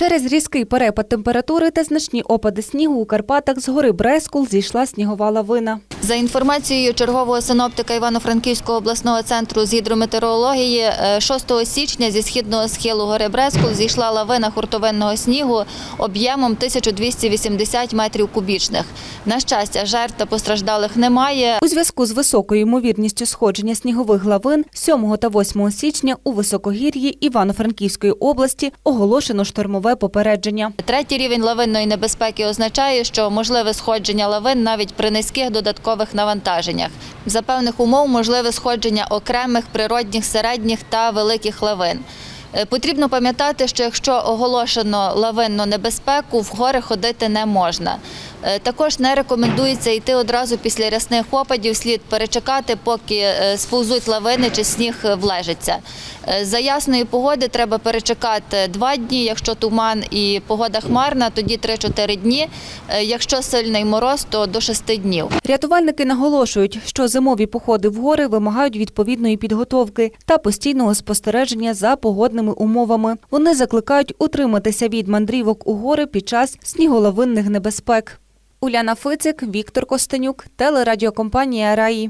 Через різкий перепад температури та значні опади снігу у Карпатах з гори Брескул зійшла снігова лавина. За інформацією чергового синоптика Івано-Франківського обласного центру з гідрометеорології, е, 6 січня зі східного схилу гори Брескул зійшла лавина хуртовинного снігу об'ємом 1280 метрів кубічних. На щастя, жертв та постраждалих немає. У зв'язку з високою ймовірністю сходження снігових лавин 7 та 8 січня у високогір'ї Івано-Франківської області оголошено штормове попередження. Третій рівень лавинної небезпеки означає, що можливе сходження лавин навіть при низьких додаткових навантаженнях. За певних умов можливе сходження окремих природних середніх та великих лавин. Е, Потрібно пам'ятати, що якщо оголошено лавинну небезпеку, в гори ходити не можна. Е, Також не рекомендується йти одразу після рясних опадів, слід перечекати, поки е, сповзуть лавини чи сніг влежиться. Е, За ясної погоди треба перечекати два дні. Якщо туман і погода хмарна, тоді 3-4 дні. Якщо сильний мороз, то до 6 днів. Рятувальники наголошують, що зимові походи в гори вимагають відповідної підготовки та постійного спостереження за погодними умовами. Вони закликають утриматися від мандрівок у гори під час сніголовинних небезпек. Уляна Фицик, Віктор Костенюк, телерадіокомпанія Раї.